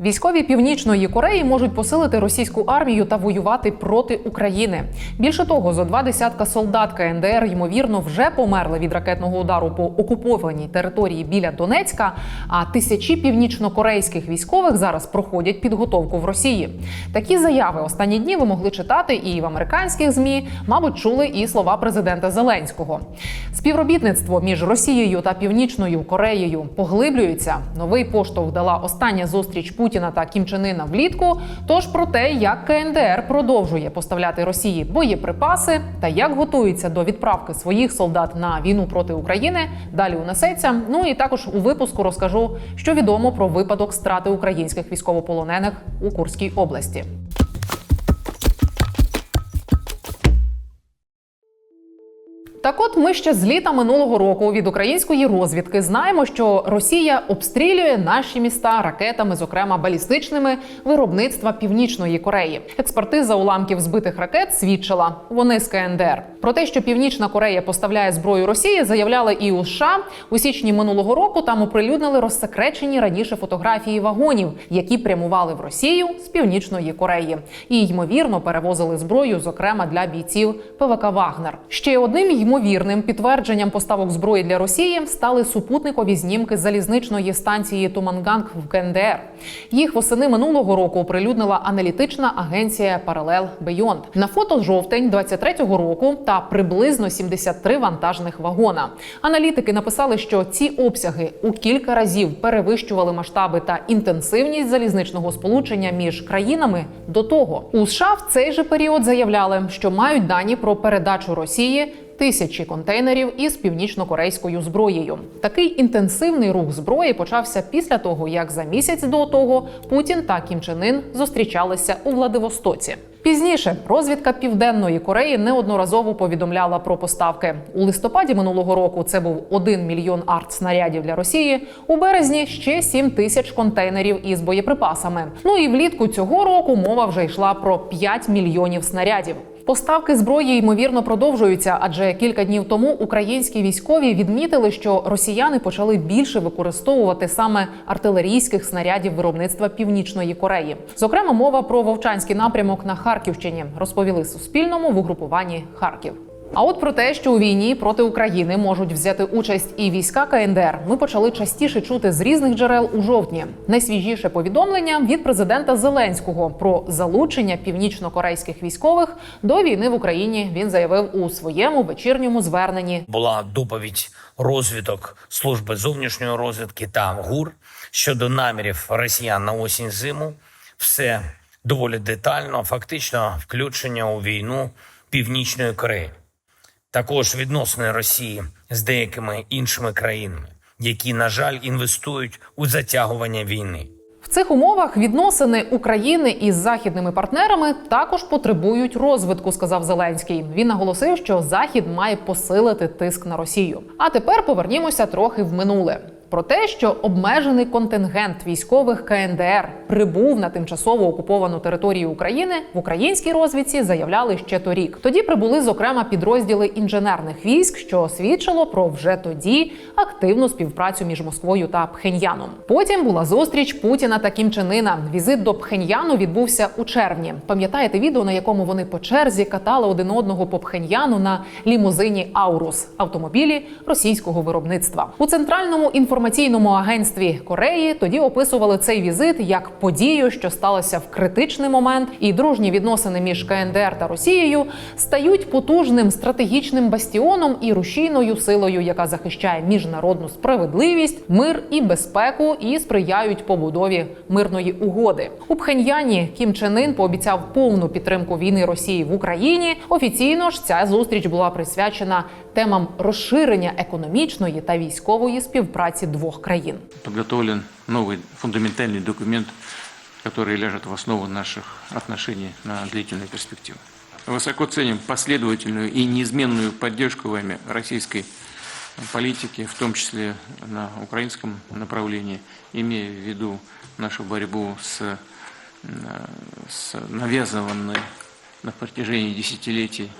Військові північної Кореї можуть посилити російську армію та воювати проти України. Більше того, зо два десятка солдат КНДР ймовірно вже померли від ракетного удару по окупованій території біля Донецька. А тисячі північнокорейських військових зараз проходять підготовку в Росії. Такі заяви останні дні ви могли читати і в американських змі, мабуть, чули і слова президента Зеленського. Співробітництво між Росією та Північною Кореєю поглиблюється. Новий поштовх дала остання зустріч Путіна та Кім Чен Ына влітку. Тож про те, як КНДР продовжує поставляти Росії боєприпаси та як готується до відправки своїх солдат на війну проти України, далі унесеться. Ну і також у випуску розкажу, що відомо про випадок страти українських військовополонених у Курській області. Так от ми ще з літа минулого року від української розвідки знаємо, що Росія обстрілює наші міста ракетами, зокрема балістичними виробництва Північної Кореї. Експертиза уламків збитих ракет свідчила вони з КНДР. Про те, що Північна Корея поставляє зброю Росії, заявляли і у США. У січні минулого року там оприлюднили розсекречені раніше фотографії вагонів, які прямували в Росію з Північної Кореї, і ймовірно перевозили зброю, зокрема для бійців ПВК Вагнер. Ще одним ймовірним підтвердженням поставок зброї для Росії стали супутникові знімки залізничної станції Туманганг в КНДР. Їх восени минулого року оприлюднила аналітична агенція Parallel Beyond. На фото жовтень 23-го року та приблизно 73 вантажних вагона. Аналітики написали, що ці обсяги у кілька разів перевищували масштаби та інтенсивність залізничного сполучення між країнами до того. У США в цей же період заявляли, що мають дані про передачу Росії. Тисячі контейнерів із північно-корейською зброєю. Такий інтенсивний рух зброї почався після того, як за місяць до того Путін та Кім Чен Ын зустрічалися у Владивостоці. Пізніше розвідка Південної Кореї неодноразово повідомляла про поставки у листопаді минулого року. Це був 1 мільйон артснарядів для Росії. У березні ще 7 тисяч контейнерів із боєприпасами. Ну і влітку цього року мова вже йшла про 5 мільйонів снарядів. Поставки зброї ймовірно продовжуються, адже кілька днів тому українські військові відмітили, що росіяни почали більше використовувати саме артилерійських снарядів виробництва Північної Кореї. Зокрема, мова про вовчанський напрямок на Харківщині розповіли Суспільному в угрупуванні Харків. А от про те, що у війні проти України можуть взяти участь і війська КНДР, ми почали частіше чути з різних джерел у жовтні. Найсвіжіше повідомлення від президента Зеленського про залучення північно-корейських військових до війни в Україні. Він заявив у своєму вечірньому зверненні. була доповідь розвідок служби зовнішньої розвідки та ГУР щодо намірів росіян на осінь зиму. Все доволі детально, фактично включення у війну Північної Кореї. Також відносини Росії з деякими іншими країнами, які, на жаль, інвестують у затягування війни. В цих умовах відносини України із західними партнерами також потребують розвитку, сказав Зеленський. Він наголосив, що Захід має посилити тиск на Росію. А тепер повернімося трохи в минуле. Про те, що обмежений контингент військових КНДР прибув на тимчасово окуповану територію України в українській розвідці заявляли ще торік. Тоді прибули зокрема підрозділи інженерних військ, що свідчило про вже тоді активну співпрацю між Москвою та Пхеньяном. Потім була зустріч Путіна та Кім Чен Ына. Візит до Пхеньяну відбувся у червні. Пам'ятаєте відео, на якому вони по черзі катали один одного по Пхеньяну на лімузині Аурус автомобілі російського виробництва у центральному інформаційному агентстві Кореї. Тоді описували цей візит як подію, що сталося в критичний момент, і дружні відносини між КНДР та Росією стають потужним стратегічним бастіоном і рушійною силою, яка захищає міжнародну справедливість, мир і безпеку, і сприяють побудові мирної угоди. У Пхеньяні Кім Чен Ын пообіцяв повну підтримку війни Росії в Україні. Офіційно ж ця зустріч була присвячена темам розширення економічної та військової співпраці двох країн. подготовлен новый фундаментальный документ, который ляжет в основу наших отношений на длительную перспективу. Высоко ценим последовательную и неизменную поддержку вами российской политики, в том числе на украинском направлении, имея в виду нашу борьбу с, с навязанной на протяжении десятилетий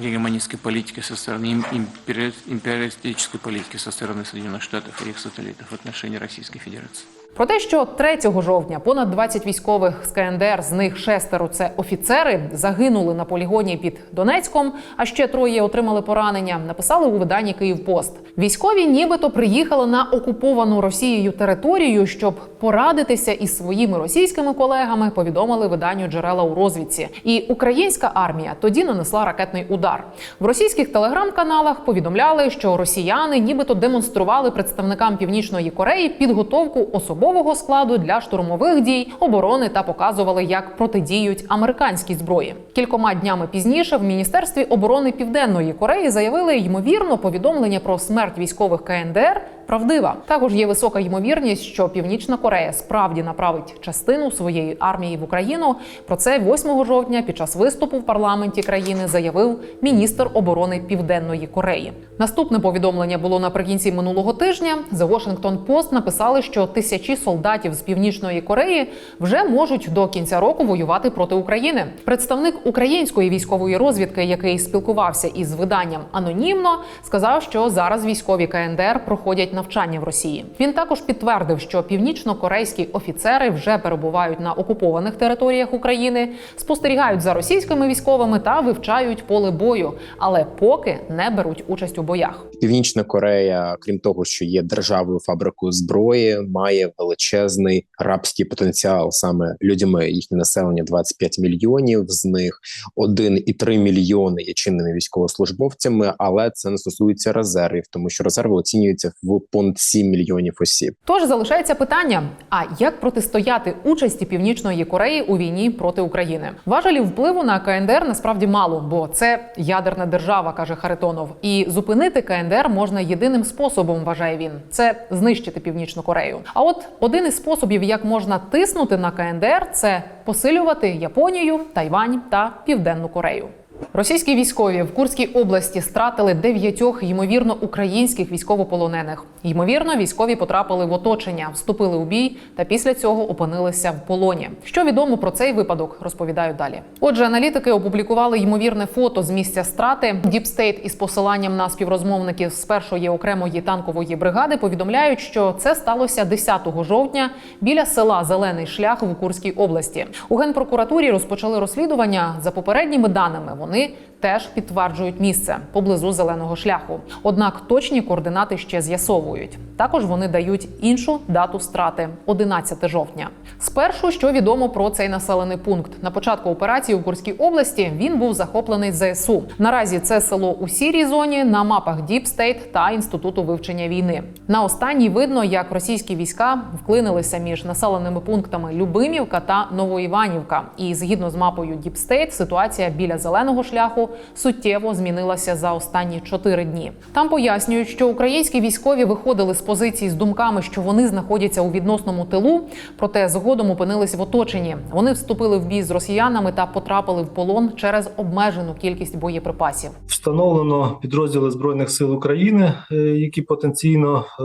гегемонистской политики со стороны им- импери- империалистической политики со стороны Соединенных Штатов и их сателлитов в отношении Российской Федерации. Про те, що 3 жовтня понад 20 військових з КНДР, з них шестеро це офіцери, загинули на полігоні під Донецьком, а ще троє отримали поранення. Написали у виданні Київпост. Військові нібито приїхали на окуповану Росією територію, щоб порадитися із своїми російськими колегами. Повідомили виданню джерела у розвідці. І українська армія тоді нанесла ракетний удар. В російських телеграм-каналах повідомляли, що росіяни нібито демонстрували представникам північної Кореї підготовку особового складу для штурмових дій, оборони та показували, як протидіють американській зброї. Кількома днями пізніше в міністерстві оборони Південної Кореї заявили ймовірно повідомлення про смерть військових КНДР. Правдива також є висока ймовірність, що Північна Корея справді направить частину своєї армії в Україну. Про це 8 жовтня під час виступу в парламенті країни заявив міністр оборони Південної Кореї. Наступне повідомлення було наприкінці минулого тижня. The Washington Post написали, що тисячі солдатів з північної Кореї вже можуть до кінця року воювати проти України. Представник української військової розвідки, який спілкувався із виданням анонімно, сказав, що зараз військові КНДР проходять навчання в Росії. Він також підтвердив, що північно-корейські офіцери вже перебувають на окупованих територіях України, спостерігають за російськими військовими та вивчають поле бою, але поки не беруть участь у боях. Північна Корея, крім того, що є державою фабрикою зброї, має величезний рабський потенціал саме людьми. Їхнє населення 25 мільйонів. З них 1,3 мільйони є чинними військовослужбовцями, але це не стосується резервів, тому що резерви оцінюються в понад 7 мільйонів осіб. Тож залишається питання: а як протистояти участі Північної Кореї у війні проти України? Важелів впливу на КНДР насправді мало, бо це ядерна держава, каже Харитонов. І зупинити КНДР можна єдиним способом, вважає він це знищити Північну Корею. А от один із способів, як можна тиснути на КНДР, це посилювати Японію, Тайвань та Південну Корею. Російські військові в Курській області стратили дев'ятьох ймовірно українських військовополонених. Ймовірно, військові потрапили в оточення, вступили у бій та після цього опинилися в полоні. Що відомо про цей випадок, розповідаю далі. Отже, аналітики опублікували ймовірне фото з місця страти. Діпстейт із посиланням на співрозмовників з першої окремої танкової бригади повідомляють, що це сталося 10 жовтня біля села Зелений шлях в Курській області. У генпрокуратурі розпочали розслідування за попередніми даними. Вони теж підтверджують місце поблизу зеленого шляху. Однак точні координати ще з'ясовують. Також вони дають іншу дату страти 11 жовтня. Спершу, що відомо про цей населений пункт, на початку операції у Курській області він був захоплений ЗСУ. Наразі це село у сірій зоні на мапах State та інституту вивчення війни. На останній видно, як російські війська вклинилися між населеними пунктами Любимівка та Новоіванівка. І згідно з мапою State, ситуація біля зеленого шляху суттєво змінилася за останні чотири дні. Там пояснюють, що українські військові виходили з позицій з думками, що вони знаходяться у відносному тилу, проте згодом опинились в оточенні. Вони вступили в бій з росіянами та потрапили в полон через обмежену кількість боєприпасів. Встановлено підрозділи збройних сил України, е, які потенційно е,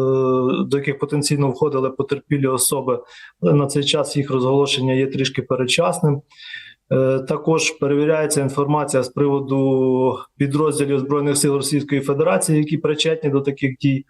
до яких потенційно входили потерпілі особи. Але на цей час їх розголошення є трішки передчасним. Е, Також перевіряється інформація з приводу підрозділів збройних сил Російської Федерації, які причетні до таких дій.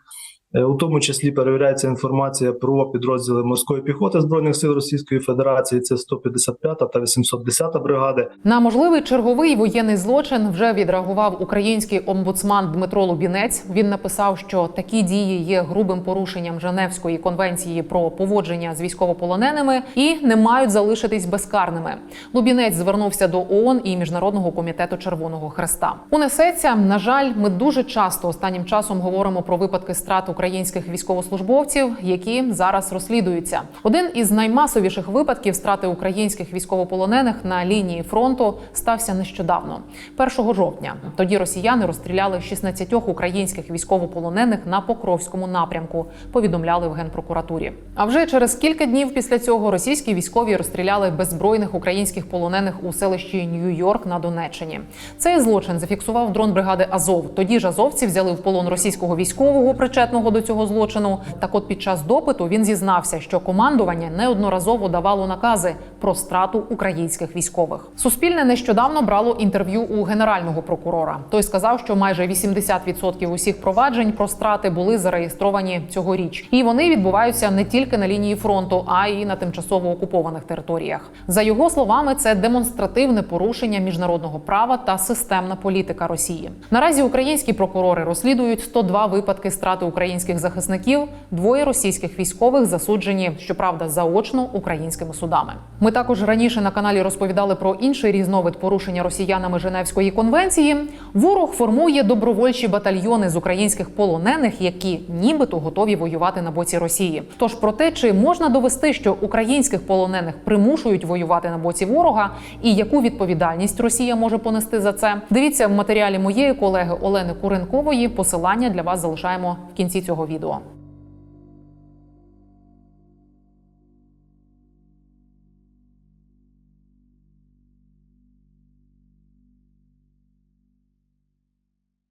Е, У тому числі перевіряється інформація про підрозділи морської піхоти збройних сил Російської Федерації. Це 155 та 810 бригади. На можливий черговий воєнний злочин вже відреагував український омбудсман Дмитро Лубінець. Він написав, що такі дії є грубим порушенням Женевської конвенції про поводження з військовополоненими і не мають залишитись безкарними. Лубінець звернувся до ООН і Міжнародного комітету Червоного Хреста. Унесеться. На жаль, ми дуже часто останнім часом говоримо про випадки страт українських військовослужбовців, які зараз розслідуються. Один із наймасовіших випадків страти українських військовополонених на лінії фронту стався нещодавно, 1 жовтня. Тоді росіяни розстріляли 16 українських військовополонених на Покровському напрямку. Повідомляли в генпрокуратурі. А вже через кілька днів після цього російські військові розстріляли беззбройних українських полонених у селищі Нью-Йорк на Донеччині. Цей злочин зафіксував дрон бригади Азов. Тоді ж азовці взяли в полон російського військового причетного до цього злочину. Так, от під час допиту він зізнався, що командування неодноразово давало накази про страту українських військових. Суспільне нещодавно брало інтерв'ю у генерального прокурора. Той сказав, що майже 80% усіх проваджень про страти були зареєстровані цьогоріч, і вони відбуваються не тільки на лінії фронту, а й на тимчасово окупованих територіях. За його словами, це демонстративне порушення міжнародного права та системна політика Росії. Наразі українські прокурори розслідують 102 випадки страти українських захисників. Двоє російських військових засуджені, щоправда, заочно українськими судами. Ми також раніше на каналі розповідали про інший різновид порушення росіянами Женевської конвенції. Ворог формує добровольчі батальйони з українських полонених, які нібито готові воювати на боці Росії. Тож про те, чи можна довести, що українських полонених примушують воювати на боці ворога, і яку відповідальність Росія може понести за це, дивіться в матеріалі моєї колеги Олени Куренкової. Посилання для вас залишаємо в кінці цього відео.